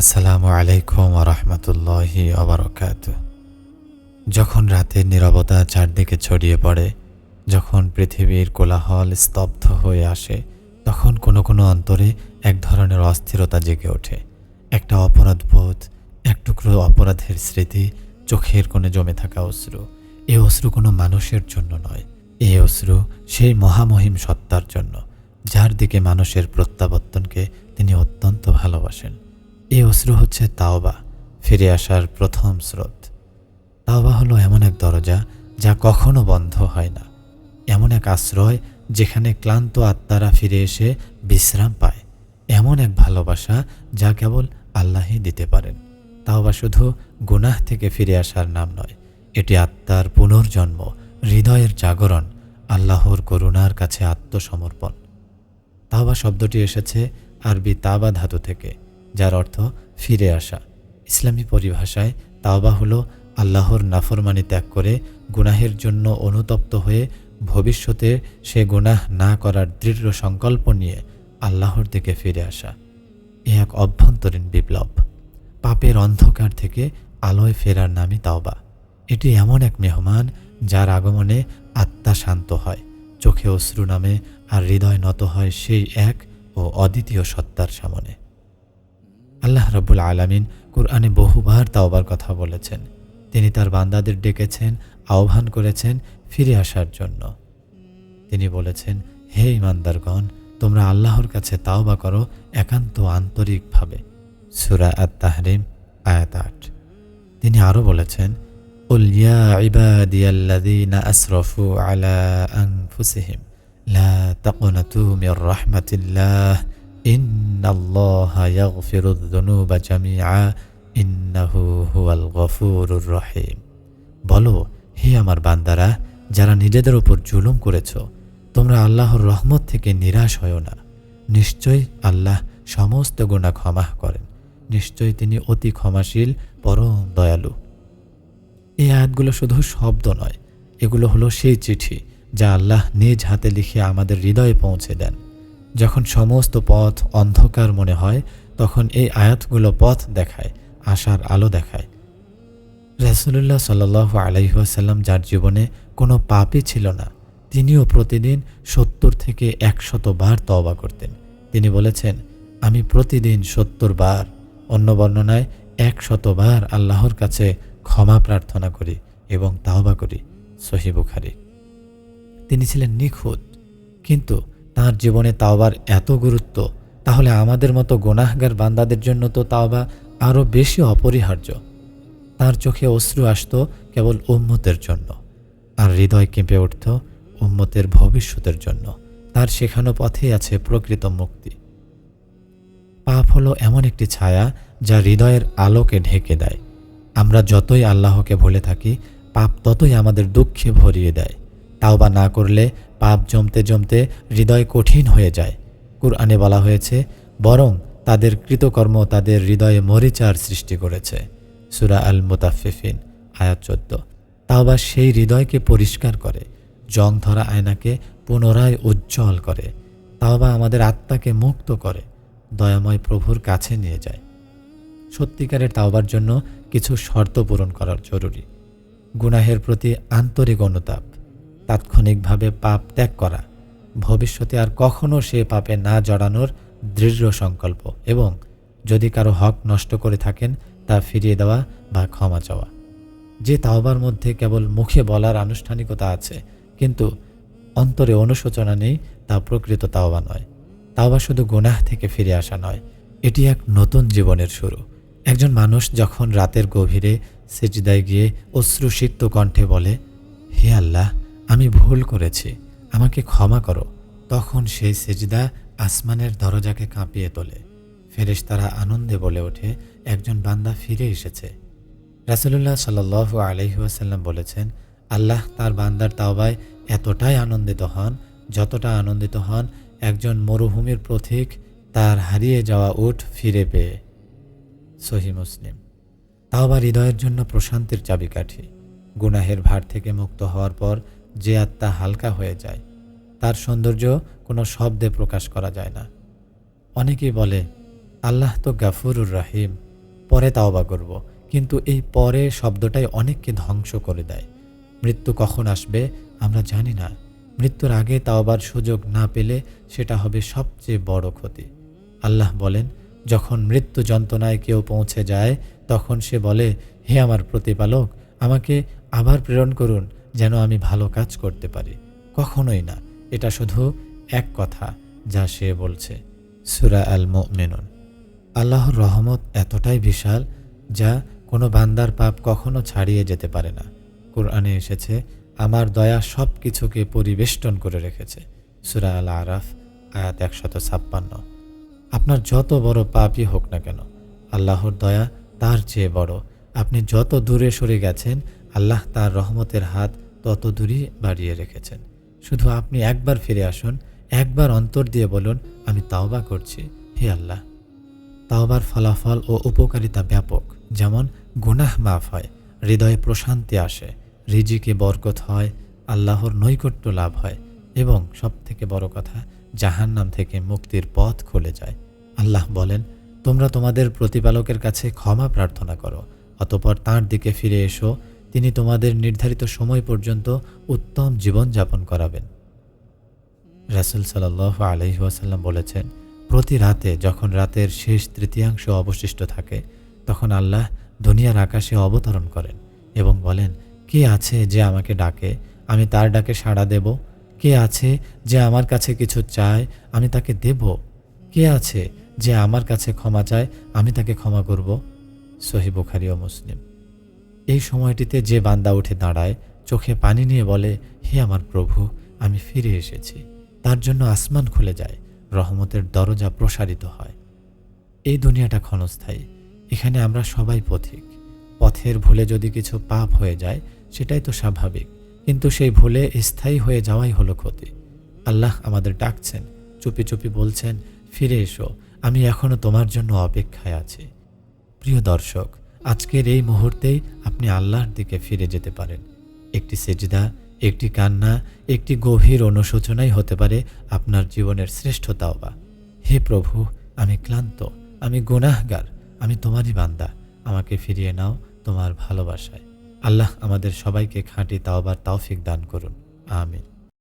আসসালামু আলাইকুম রহমতুল্লাহি অবরকাত যখন রাতের নীরবতা চারদিকে ছড়িয়ে পড়ে, যখন পৃথিবীর কোলাহল স্তব্ধ হয়ে আসে, তখন কোনো কোনো অন্তরে এক ধরনের অস্থিরতা জেগে ওঠে। একটা অপরাধবোধ, এক টুকরো অপরাধের স্মৃতি চোখের কোণে জমে থাকা অশ্রু। এই অশ্রু কোনো মানুষের জন্য নয়। এই অশ্রু সেই মহামহিম সত্তার জন্য, যার দিকে মানুষের প্রত্যাবর্তনকে তিনি অত্যন্ত ভালোবাসেন। এই অশ্রু হচ্ছে তাওবা, ফিরে আসার প্রথম স্রোত। তাওবা হলো এমন এক দরজা যা কখনো বন্ধ হয় না। এমন এক আশ্রয় যেখানে ক্লান্ত আত্মারা ফিরে এসে বিশ্রাম পায়। এমন এক ভালোবাসা যা কেবল আল্লাহই দিতে পারেন। তাওবা শুধু গুনাহ থেকে ফিরে আসার নাম নয়, এটি আত্মার পুনর্জন্ম, হৃদয়ের জাগরণ, আল্লাহর করুণার কাছে আত্মসমর্পণ। তাওবা শব্দটি এসেছে আরবি তাবা ধাতু থেকে। যার অর্থ ফিরে আসা। ইসলামী পরিভাষায় তাওবা হলো আল্লাহর নাফরমানি ত্যাগ করে গুনাহের জন্য অনুতপ্ত হয়ে ভবিষ্যতে সে গুনাহ না করার দৃঢ় সংকল্প নিয়ে আল্লাহর দিকে ফিরে আসা। এ এক অভ্যন্তরীণ বিপ্লব। পাপের অন্ধকার থেকে আলোয় ফেরার নামই তাওবা। এটি এমন এক মেহমান যার আগমনে আত্মা শান্ত হয়, চোখে অশ্রু নামে আর হৃদয় নত হয় সেই এক ও অদ্বিতীয় সত্তার সামনে। আল্লাহ রব্বুল আলামিন কোরআনে বহুবার তাওবার কথা বলেছেন তিনি তার বান্দাদের ডেকেছেন আহ্বান করেছেন ফিরে আসার জন্য তিনি বলেছেন হে ইমানদারগণ তোমরা আল্লাহর কাছে তাওবা করো একান্ত আন্তরিকভাবে সুরা আত তাহরিম আয়াত আট তিনি আরও বলেছেন قل يا عبادي الذين أسرفوا على أنفسهم لا تقنطوا من رحمة الله রহিম। বলো, হে আমার বান্দারা, যারা নিজেদের উপর জুলুম করেছ, তোমরা আল্লাহর রহমত থেকে নিরাশ হও না। নিশ্চয়ই আল্লাহ সমস্ত গুণা ক্ষমা করেন। নিশ্চয়ই তিনি অতি ক্ষমাশীল, পরম দয়ালু। এই আয়াতগুলো শুধু শব্দ নয়, এগুলো হলো সেই চিঠি যা আল্লাহ নিজ হাতে লিখে আমাদের হৃদয়ে পৌঁছে দেন। যখন সমস্ত পথ অন্ধকার মনে হয়, তখন এই আয়াতগুলো পথ দেখায়, আশার আলো দেখায়। রাসুলুল্লাহ সাল্লাহ আলাইসাল্লাম যার জীবনে কোনো পাপই ছিল না, তিনিও প্রতিদিন সত্তর থেকে একশত বার তওবা করতেন। তিনি বলেছেন, আমি প্রতিদিন সত্তর বার, অন্য বর্ণনায় একশতবার আল্লাহর কাছে ক্ষমা প্রার্থনা করি এবং তাওবা করি। সহি বুখারি। তিনি ছিলেন নিখুঁত, কিন্তু তার জীবনে তাওবার এত গুরুত্ব, তাহলে আমাদের মতো গোনাহগার বান্দাদের জন্য তো তাওবা আরও বেশি অপরিহার্য। তার চোখে অশ্রু আসত কেবল উম্মতের জন্য, আর হৃদয় কেঁপে উঠত উম্মতের ভবিষ্যতের জন্য। তার শেখানো পথেই আছে প্রকৃত মুক্তি। পাপ হলো এমন একটি ছায়া যা হৃদয়ের আলোকে ঢেকে দেয়। আমরা যতই আল্লাহকে ভুলে থাকি, পাপ ততই আমাদের দুঃখে ভরিয়ে দেয়। তাও বা না করলে পাপ জমতে জমতে হৃদয় কঠিন হয়ে যায়। কুরআনে বলা হয়েছে, বরং তাদের কৃতকর্ম তাদের হৃদয়ে মরিচার সৃষ্টি করেছে। সুরা আল মুতাফিফিন আয়াত চোদ্দ। তাও বা সেই হৃদয়কে পরিষ্কার করে, জং ধরা আয়নাকে পুনরায় উজ্জ্বল করে। তাও বা আমাদের আত্মাকে মুক্ত করে, দয়াময় প্রভুর কাছে নিয়ে যায়। সত্যিকারের তাওবার জন্য কিছু শর্ত পূরণ করার জরুরি। গুনাহের প্রতি আন্তরিক অনুতাপ। তাৎক্ষণিকভাবে পাপ ত্যাগ করা। ভবিষ্যতে আর কখনও সে পাপে না জড়ানোর দৃঢ় সংকল্প এবং যদি কারও হক নষ্ট করে থাকেন, তা ফিরিয়ে দেওয়া বা ক্ষমা চাওয়া। যে তাওবার মধ্যে কেবল মুখে বলার আনুষ্ঠানিকতা আছে, কিন্তু অন্তরে অনুশোচনা নেই, তা প্রকৃত তাওবা নয়। তাওবা শুধু গুনাহ থেকে ফিরে আসা নয়, এটি এক নতুন জীবনের শুরু। একজন মানুষ যখন রাতের গভীরে সেজদায় গিয়ে অশ্রুসিক্ত কণ্ঠে বলে, হে আল্লাহ আমি ভুল করেছি, আমাকে ক্ষমা করো। তখন সেই সেজদা আসমানের দরজাকে কাঁপিয়ে তোলে। ফেরেশতারা আনন্দে বলে ওঠে, একজন বান্দা ফিরে এসেছে। রাসুলুল্লাহ সাল আলহিহাসাল্লাম বলেছেন, আল্লাহ তার বান্দার তাওবায় এতটাই আনন্দিত হন, যতটা আনন্দিত হন একজন মরুভূমির প্রতীক তার হারিয়ে যাওয়া উঠ ফিরে পেয়ে। সহি মুসলিম। তাওবা হৃদয়ের জন্য প্রশান্তির চাবিকাঠি। গুনাহের ভার থেকে মুক্ত হওয়ার পর যে আত্মা হালকা হয়ে যায়, তার সৌন্দর্য কোনো শব্দে প্রকাশ করা যায় না। অনেকেই বলে, আল্লাহ তো গাফুরুর রাহিম, পরে তাওবা করব। কিন্তু এই পরে শব্দটাই অনেককে ধ্বংস করে দেয়। মৃত্যু কখন আসবে আমরা জানি না। মৃত্যুর আগে তাওবার সুযোগ না পেলে সেটা হবে সবচেয়ে বড় ক্ষতি। আল্লাহ বলেন, যখন মৃত্যু যন্ত্রণায় কেউ পৌঁছে যায়, তখন সে বলে, হে আমার প্রতিপালক, আমাকে আবার প্রেরণ করুন যেন আমি ভালো কাজ করতে পারি। কখনোই না। এটা শুধু এক কথা যা সে বলছে। সুরা আল মেনন আল্লাহর রহমত এতটাই বিশাল যা কোনো বান্দার পাপ কখনো ছাড়িয়ে যেতে পারে না। কোরআনে এসেছে, আমার দয়া সব কিছুকে পরিবেষ্টন করে রেখেছে। সুরা আল আরাফ আয়াত একশত ছাপ্পান্ন। আপনার যত বড় পাপই হোক না কেন, আল্লাহর দয়া তার চেয়ে বড়। আপনি যত দূরে সরে গেছেন, আল্লাহ তার রহমতের হাত তত দূরই বাড়িয়ে রেখেছেন। শুধু আপনি একবার ফিরে আসুন, একবার অন্তর দিয়ে বলুন, আমি তাওবা করছি। হে আল্লাহ! তাওবার ফলাফল ও উপকারিতা ব্যাপক। যেমন, গুনাহ মাফ হয়, হৃদয়ে প্রশান্তি আসে, রিজিকে বরকত হয়, আল্লাহর নৈকট্য লাভ হয় এবং সবথেকে বড় কথা, জাহান্নাম থেকে মুক্তির পথ খুলে যায়। আল্লাহ বলেন, তোমরা তোমাদের প্রতিপালকের কাছে ক্ষমা প্রার্থনা করো, অতপর তাঁর দিকে ফিরে এসো তিনি তোমাদের নির্ধারিত সময় পর্যন্ত উত্তম জীবনযাপন করাবেন। রাসুল সাল্লাহ আলহি ওয়াসাল্লাম বলেছেন, প্রতি রাতে যখন রাতের শেষ তৃতীয়াংশ অবশিষ্ট থাকে, তখন আল্লাহ দুনিয়ার আকাশে অবতরণ করেন এবং বলেন, কে আছে যে আমাকে ডাকে? আমি তার ডাকে সাড়া দেব। কে আছে যে আমার কাছে কিছু চায়, আমি তাকে দেব। কে আছে যে আমার কাছে ক্ষমা চায়, আমি তাকে ক্ষমা করব? সহি বুখারি ও মুসলিম। এই সময়টিতে যে বান্দা উঠে দাঁড়ায়, চোখে পানি নিয়ে বলে, হে আমার প্রভু, আমি ফিরে এসেছি। তার জন্য আসমান খুলে যায়, রহমতের দরজা প্রসারিত হয়। এই দুনিয়াটা ক্ষণস্থায়ী, এখানে আমরা সবাই পথিক। পথের ভুলে যদি কিছু পাপ হয়ে যায়, সেটাই তো স্বাভাবিক। কিন্তু সেই ভুলে স্থায়ী হয়ে যাওয়াই হলো ক্ষতি। আল্লাহ আমাদের ডাকছেন, চুপি চুপি বলছেন, ফিরে এসো, আমি এখনও তোমার জন্য অপেক্ষায় আছি। প্রিয় দর্শক আজকের এই মুহূর্তেই আপনি আল্লাহর দিকে ফিরে যেতে পারেন। একটি সেজদা, একটি কান্না, একটি গভীর অনুশোচনাই হতে পারে আপনার জীবনের শ্রেষ্ঠতাও বা হে প্রভু, আমি ক্লান্ত, আমি গুনাহগার, আমি তোমারই বান্দা, আমাকে ফিরিয়ে নাও তোমার ভালোবাসায়। আল্লাহ আমাদের সবাইকে খাঁটি তাওবার তাওফিক দান করুন। আমিন।